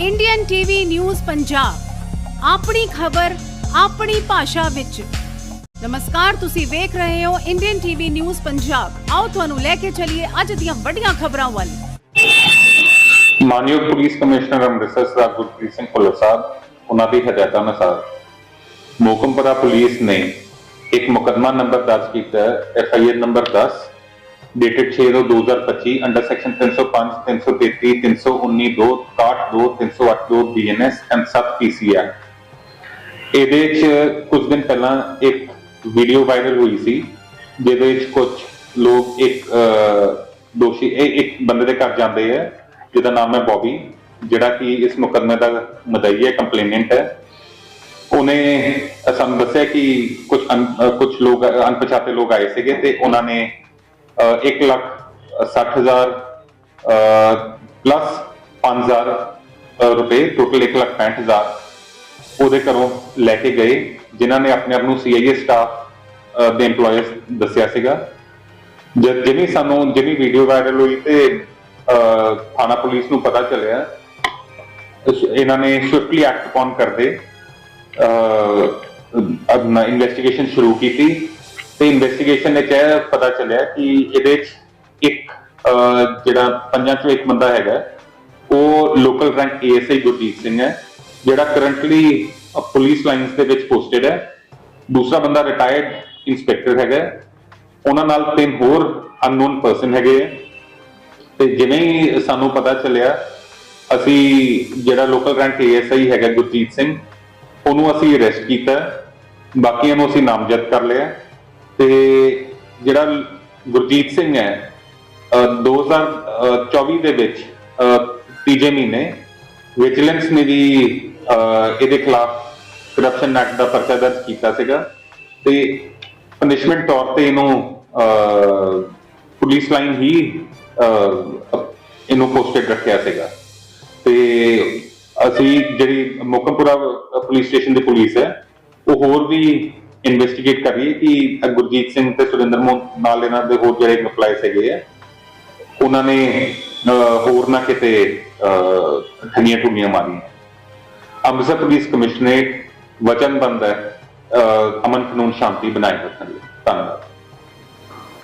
Indian TV news Punjab ਆਪਣੀ ਖਬਰ, ਆਪਣੀ ਭਾਸ਼ਾ ਵਿੱਚ। ਨਮਸਕਾਰ, ਤੁਸੀਂ ਵੇਖ ਰਹੇ ਹੋ ਇੰਡੀਅਨ ਟੀਵੀ ਨਿਊਜ਼ ਪੰਜਾਬ ਆਓ ਤੁਹਾਨੂੰ ਲੈ ਕੇ ਚੱਲੀਏ ਅੱਜ ਦੀਆਂ ਵੱਡੀਆਂ ਖਬਰਾਂ ਵੱਲ। ਮਾਨਯੋਗ ਪੁਲਿਸ ਕਮਿਸ਼ਨਰ ਅੰਮ੍ਰਿਤਸਰ ਸਰਦਾਰ ਗੁਰਪ੍ਰੀਤ ਸਿੰਘ ਭੁੱਲਰ ਸਾਹਿਬ, ਉਹਨਾਂ ਦੀ ਹਦਾਇਤਾਂ ਅਨੁਸਾਰ ਮੋਕਮਪੁਰਾ ਪੁਲਿਸ ਨੇ ਇੱਕ ਮੁਕੱਦਮਾ ਨੰਬਰ ਦਰਜ ਕੀਤਾ F I R number 10 dated 6/2025 under section 305 333 319 2 62 308 2 BNS and 7 PCR ਇਹਦੇ ਚ ਕੁਝ ਦਿਨ ਪਹਿਲਾਂ ਇੱਕ ਵੀਡੀਓ ਵਾਇਰਲ ਹੋਈ ਸੀ, ਜਿਹਦੇ ਵਿੱਚ ਕੁਝ ਲੋਕ ਇੱਕ ਦੋਸ਼ੀ ਇੱਕ ਬੰਦੇ ਦੇ ਘਰ ਜਾਂਦੇ ਆ, ਜਿਹਦਾ ਨਾਮ ਹੈ ਬੌਬੀ, ਜਿਹੜਾ ਕਿ ਇਸ ਮੁਕੱਦਮੇ ਦਾ ਮਦਈ ਹੈ ਕੰਪਲੇਨੈਂਟ ਹੈ। ਉਹਨੇ ਸਾਨੂੰ ਦੱਸਿਆ ਕਿ ਕੁਝ ਕੁਝ ਲੋਕ ਅਣਪਛਾਤੇ ਲੋਕ ਆਏ ਸੀਗੇ ਤੇ ਉਹਨਾਂ ਨੇ 1 ਲੱਖ 60 ਹਜ਼ਾਰ ਪਲੱਸ 5000 ਰੁਪਏ ਟੋਟਲ 1 ਲੱਖ 65 ਹਜ਼ਾਰ ਉਹਦੇ ਘਰੋਂ ਲੈ ਕੇ ਗਏ, ਜਿਨ੍ਹਾਂ ਨੇ ਆਪਣੇ ਆਪ ਨੂੰ ਸੀਆਈਏ ਸਟਾਫ ਦੇ EMPLOYERS ਦੱਸਿਆ ਸੀਗਾ। ਜਦ ਜਿਵੇਂ ਸਾਨੂੰ ਜਿਵੇਂ ਵੀਡੀਓ ਵਾਇਰਲ ਹੋਈ ਤੇ ਥਾਣਾ ਪੁਲਿਸ ਨੂੰ ਪਤਾ ਚੱਲਿਆ ਇਹਨਾਂ ਨੇ ਸਵਿਫਟਲੀ ਐਕਟ ਅਪਨ ਕਰਦੇ, ਅਹ ਇਨਵੈਸਟੀਗੇਸ਼ਨ ਸ਼ੁਰੂ ਕੀਤੀ। ਤੇ ਇਨਵੈਸਟੀਗੇਸ਼ਨ ਵਿੱਚ ਇਹ ਪਤਾ ਚੱਲਿਆ ਕਿ ਇਹਦੇ ਵਿੱਚ ਇੱਕ ਅਹ, ਜਿਹੜਾ ਪੰਜਾਂ ਚੋਂ ਇੱਕ ਬੰਦਾ ਹੈਗਾ ਉਹ local rank ASI Gurjeet Singh ਹੈ ਜਿਹੜਾ ਕਰੰਟਲੀ ਪੁਲਿਸ ਲਾਈਨਸ ਦੇ ਵਿੱਚ ਪੋਸਟਡ ਹੈ। ਦੂਸਰਾ ਬੰਦਾ ਰਿਟਾਇਰਡ ਇਨਸਪੈਕਟਰ ਹੈਗਾ ਉਹਨਾਂ ਨਾਲ ਤਿੰਨ ਹੋਰ ਅਨਨੋਨ ਪਰਸਨ ਹੈਗੇ ਹੈ। ਤੇ ਜਿਵੇਂ ਹੀ ਸਾਨੂੰ ਪਤਾ ਚੱਲਿਆ ਅਸੀਂ ਜਿਹੜਾ ਲੋਕਲ ਰੈਂਕ ਏਐਸਆਈ ਹੈਗਾ ਗੁਰਜੀਤ ਸਿੰਘ ਉਹਨੂੰ ਅਸੀਂ ਅਰੈਸਟ ਕੀਤਾ। ਬਾਕੀਆਂ ਨੂੰ ਅਸੀਂ ਨਾਮਜ਼ਦ ਕਰ ਲਿਆ। ਤੇ ਜਿਹੜਾ ਗੁਰਜੀਤ ਸਿੰਘ ਹੈ, ਅਹ 2024 ਦੇ ਵਿੱਚ ਤੀਜੇ ਮਹੀਨੇ ਵਿਜੀਲੈਂਸ ਨੇ ਵੀ ਇਹਦੇ ਖਿਲਾਫ ਕਰਪਸ਼ਨ ਐਕਟ ਦਾ ਪਰਚਾ ਦਰਜ ਕੀਤਾ ਸੀਗਾ ਤੇ ਪਨਿਸ਼ਮੈਂਟ ਤੌਰ ਤੇ ਇਹਨੂੰ ਪੁਲਿਸ ਲਾਈਨ ਹੀ ਇਹਨੂੰ ਪੋਸਟਡ ਰੱਖਿਆ ਸੀਗਾ। ਤੇ ਅਸੀਂ ਜਿਹੜੀ ਮੋਕਮਪੁਰਾ ਪੁਲਿਸ ਸਟੇਸ਼ਨ ਦੀ ਪੁਲਿਸ ਹੈ, ਉਹ ਹੋਰ ਵੀ ਇਨਵੈਸਟੀਗੇਟ ਕਰ ਰਹੀ ਹੈ ਕਿ ਗੁਰਜੀਤ ਸਿੰਘ ਤੇ ਸੁਰਿੰਦਰ ਮੋਹਨ ਨਾਲ ਇਹਨਾਂ ਦੇ ਹੋਰ ਜਿਹੜੇ ਐਮਪਲਾਈਜ਼ ਹੈਗੇ ਆ, ਉਹਨਾਂ ਨੇ ਹੋਰ ਨਾ ਕਿਤੇ ਠੰਡੀਆਂ ਠੱਗੀਆਂ ਮਾਰੀਆਂ। ਅੰਮ੍ਰਿਤਸਰ ਪੁਲਿਸ ਕਮਿਸ਼ਨਰੇਟ ਵਚਨਬੰਦ ਹੈ ਅਮਨ ਕਾਨੂੰਨ ਸ਼ਾਂਤੀ ਬਣਾਏ ਰੱਖਣ ਲਈ। ਧੰਨਵਾਦ।